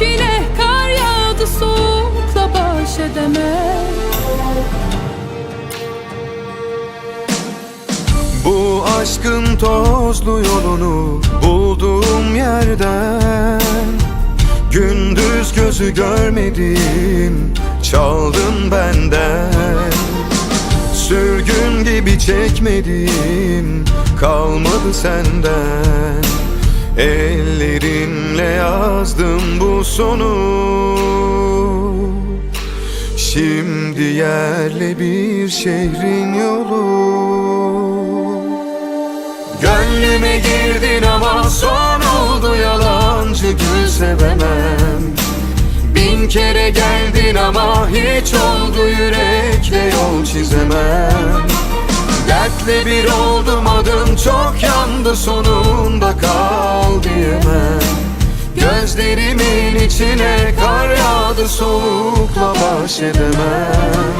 İçine kar yağdı soğukla baş edemem Bu aşkın tozlu yolunu bulduğum yerden Gündüz gözü görmedim çaldın benden. Sürgün gibi çekmedim kalmadı senden Ellerimle yazdım bu sonu. Şimdi yerle bir şehrin yolu. Gönlüme girdin ama son oldu yalancı gül sevemem Bin kere geldin ama hiç oldu yürekle yol çizemem. Dertle bir oldum adım çok yandı sonunda kal diyemem Gözlerimin içine kar yağdı soğukla baş edemem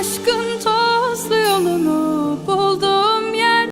aşkın to